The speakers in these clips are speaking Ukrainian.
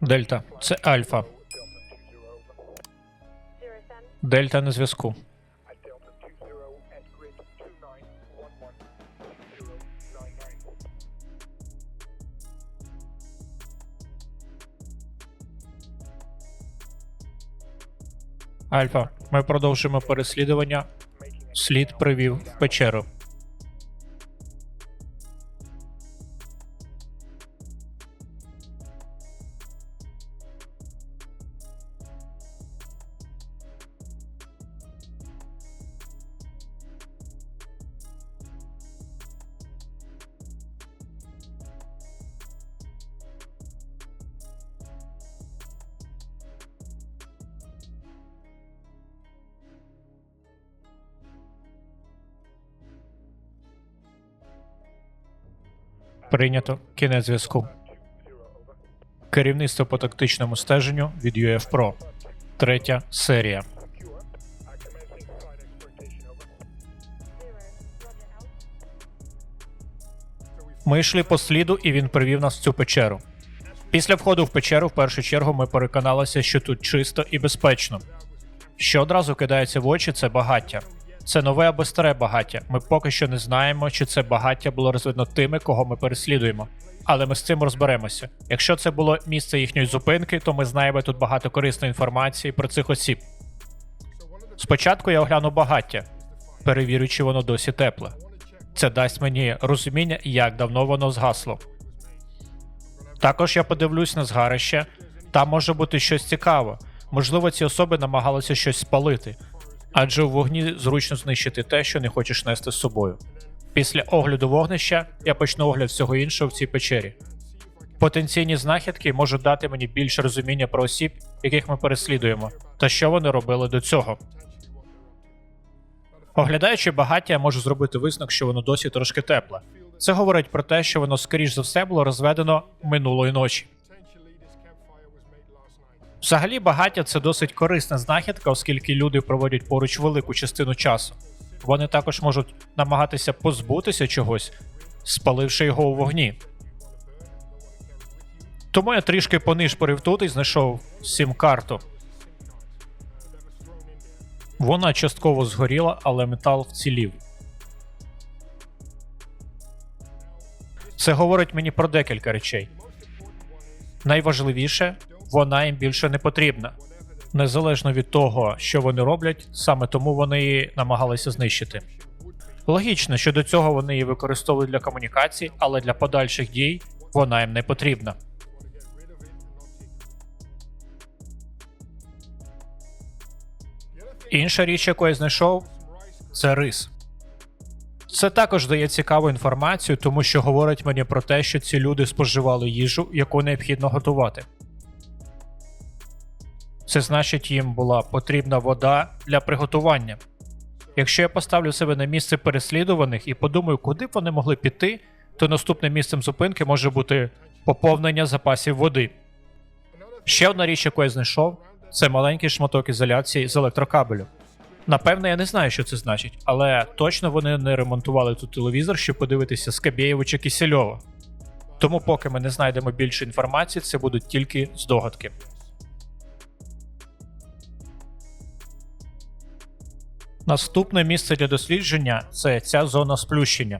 Дельта, це Альфа. Дельта на зв'язку. Альфа, ми продовжуємо переслідування. Слід привів в печеру. Прийнято. Кінець зв'язку. Керівництво по тактичному стеженню від UF Pro. Третя серія. Ми йшли по сліду, і він привів нас в цю печеру. Після входу в печеру, в першу чергу, ми переконалися, що тут чисто і безпечно. Що одразу кидається в очі, це багаття. Це нове або старе багаття. Ми поки що не знаємо, чи це багаття було розвидно тими, кого ми переслідуємо. Але ми з цим розберемося. Якщо це було місце їхньої зупинки, то ми знаємо тут багато корисної інформації про цих осіб. Спочатку я огляну багаття, перевірю, чи воно досі тепле. Це дасть мені розуміння, як давно воно згасло. Також я подивлюсь на згарище. Там може бути щось цікаве. Можливо, ці особи намагалися щось спалити, адже у вогні зручно знищити те, що не хочеш нести з собою. Після огляду вогнища я почну огляд всього іншого в цій печері. Потенційні знахідки можуть дати мені більше розуміння про осіб, яких ми переслідуємо, та що вони робили до цього. Оглядаючи багаття, я можу зробити висновок, що воно досі трошки тепле. Це говорить про те, що воно, скоріш за все, було розведено минулої ночі. Взагалі, багаття це досить корисна знахідка, оскільки люди проводять поруч велику частину часу. Вони також можуть намагатися позбутися чогось, спаливши його у вогні. Тому я трішки понишпорив тут і знайшов сім-карту. Вона частково згоріла, але метал вцілів. Це говорить мені про декілька речей. Найважливіше, вона їм більше не потрібна. Незалежно від того, що вони роблять, саме тому вони її намагалися знищити. Логічно, що до цього вони її використовують для комунікацій, але для подальших дій вона їм не потрібна. Інша річ, яку я знайшов, це рис. Це також дає цікаву інформацію, тому що говорить мені про те, що ці люди споживали їжу, яку необхідно готувати. Це значить, їм була потрібна вода для приготування. Якщо я поставлю себе на місце переслідуваних і подумаю, куди б вони могли піти, то наступним місцем зупинки може бути поповнення запасів води. Ще одна річ, яку я знайшов, це маленький шматок ізоляції з електрокабелю. Напевне, я не знаю, що це значить, але точно вони не ремонтували тут телевізор, щоб подивитися Скабєєва чи Кісельова. Тому, поки ми не знайдемо більше інформації, це будуть тільки здогадки. Наступне місце для дослідження це ця зона сплющення.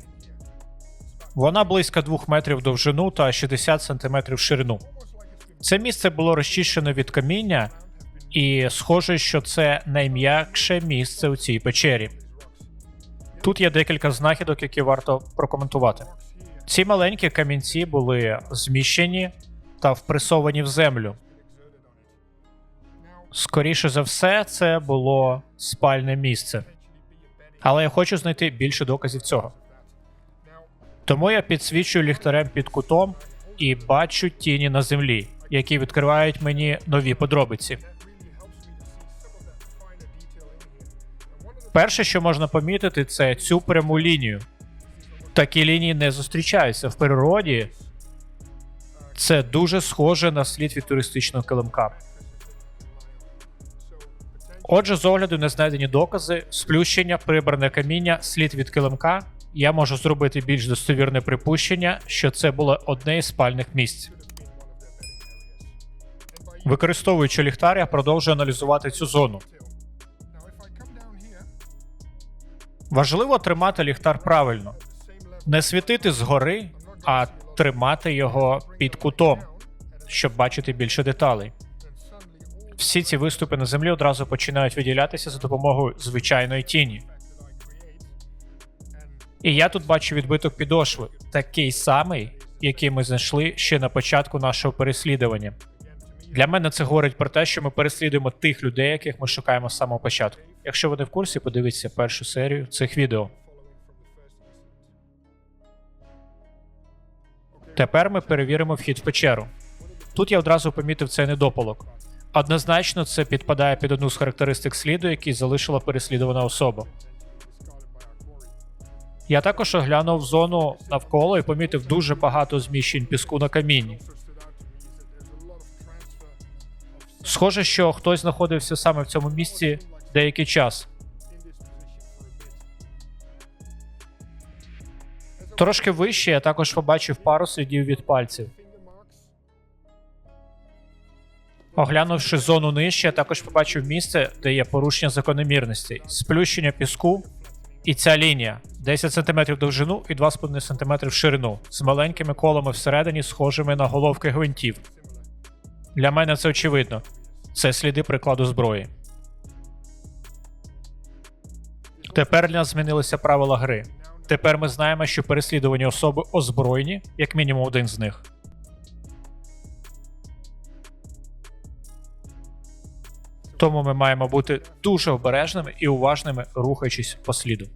Вона близько 2 метрів довжину та 60 см ширину. Це місце було розчищено від каміння, і схоже, що це найм'якше місце у цій печері. Тут є декілька знахідок, які варто прокоментувати. Ці маленькі камінці були зміщені та впресовані в землю. Скоріше за все, це було спальне місце. Але я хочу знайти більше доказів цього. Тому я підсвічую ліхтарем під кутом і бачу тіні на землі, які відкривають мені нові подробиці. Перше, що можна помітити, це цю пряму лінію. Такі лінії не зустрічаються в природі. Це дуже схоже на слід від туристичного килимка. Отже, з огляду на знайдені докази, сплющення, прибране каміння, слід від килимка, я можу зробити більш достовірне припущення, що це було одне із спальних місць. Використовуючи ліхтар, я продовжую аналізувати цю зону. Важливо тримати ліхтар правильно, не світити згори, а тримати його під кутом, щоб бачити більше деталей. Всі ці виступи на землі одразу починають виділятися за допомогою звичайної тіні. І я тут бачу відбиток підошви, такий самий, який ми знайшли ще на початку нашого переслідування. Для мене це говорить про те, що ми переслідуємо тих людей, яких ми шукаємо з самого початку. Якщо ви не в курсі, подивіться першу серію цих відео. Тепер ми перевіримо вхід в печеру. Тут я одразу помітив цей недопалок. Однозначно, це підпадає під одну з характеристик сліду, який залишила переслідувана особа. Я також оглянув зону навколо і помітив дуже багато зміщень піску на камінні. Схоже, що хтось знаходився саме в цьому місці деякий час. Трошки вище я також побачив пару слідів від пальців. Оглянувши зону нижче, я також побачив місце, де є порушення закономірностей, сплющення піску і ця лінія 10 см довжину і 2,5 см в ширину з маленькими колами всередині, схожими на головки гвинтів. Для мене це очевидно. Це сліди прикладу зброї. Тепер для нас змінилися правила гри. Тепер ми знаємо, що переслідувані особи озброєні, як мінімум один з них. Тому ми маємо бути дуже обережними і уважними, рухаючись по сліду.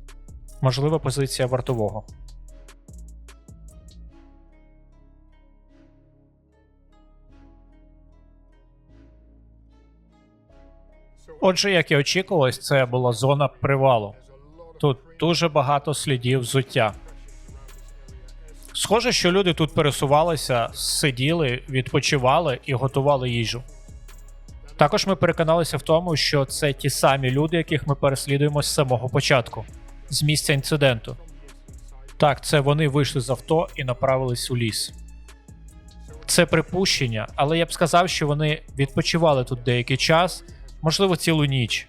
Можлива позиція вартового. Отже, як і очікувалось, це була зона привалу. Тут дуже багато слідів взуття. Схоже, що люди тут пересувалися, сиділи, відпочивали і готували їжу. Також ми переконалися в тому, що це ті самі люди, яких ми переслідуємо з самого початку, з місця інциденту. Так, це вони вийшли з авто і направились у ліс. Це припущення, але я б сказав, що вони відпочивали тут деякий час, можливо, цілу ніч.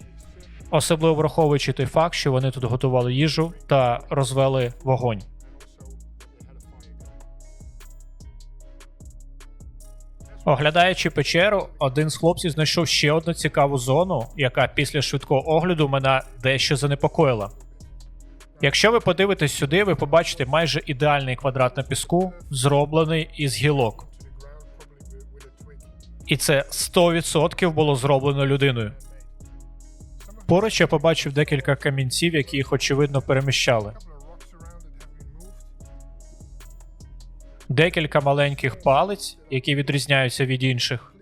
Особливо враховуючи той факт, що вони тут готували їжу та розвели вогонь. Оглядаючи печеру, один з хлопців знайшов ще одну цікаву зону, яка після швидкого огляду мене дещо занепокоїла. Якщо ви подивитесь сюди, ви побачите майже ідеальний квадрат на піску, зроблений із гілок. І це 100% було зроблено людиною. Поруч я побачив декілька камінців, які їх очевидно переміщали. Декілька маленьких палиць, які відрізняються від інших.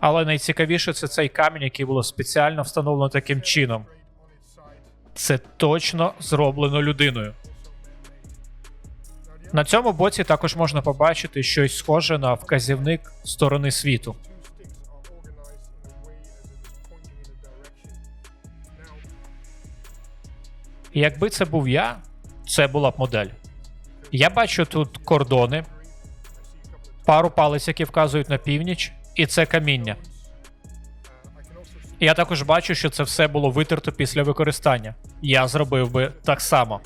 Але найцікавіше це цей камінь, який було спеціально встановлено таким чином. Це точно зроблено людиною. На цьому боці також можна побачити щось схоже на вказівник сторони світу. Якби це був я, це була б модель. Я бачу тут кордони, пару палець, які вказують на північ, і це каміння. Я також бачу, що це все було витерто після використання. Я зробив би так само.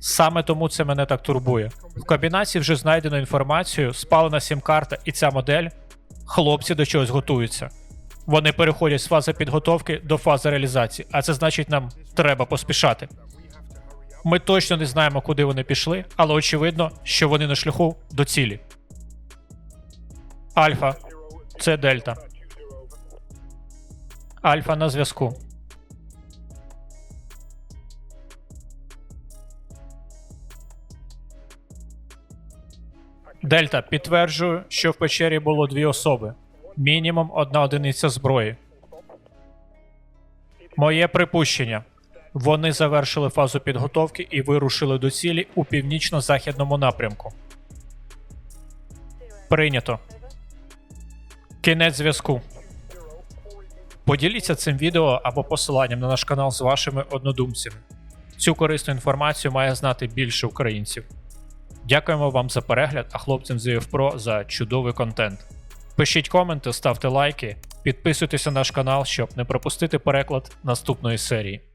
Саме тому це мене так турбує. В комбінації вже знайдено інформацію, спалена сім-карта і ця модель. Хлопці до чогось готуються. Вони переходять з фази підготовки до фази реалізації, а це значить, нам треба поспішати. Ми точно не знаємо, куди вони пішли, але очевидно, що вони на шляху до цілі. Альфа. Це Дельта. Альфа на зв'язку. Дельта. Підтверджую, що в печері було дві особи. Мінімум одна одиниця зброї. Моє припущення. Вони завершили фазу підготовки і вирушили до цілі у північно-західному напрямку. Прийнято. Кінець зв'язку. Поділіться цим відео або посиланням на наш канал з вашими однодумцями. Цю корисну інформацію має знати більше українців. Дякуємо вам за перегляд, а хлопцям з UF за чудовий контент. Пишіть коменти, ставте лайки, підписуйтесь на наш канал, щоб не пропустити переклад наступної серії.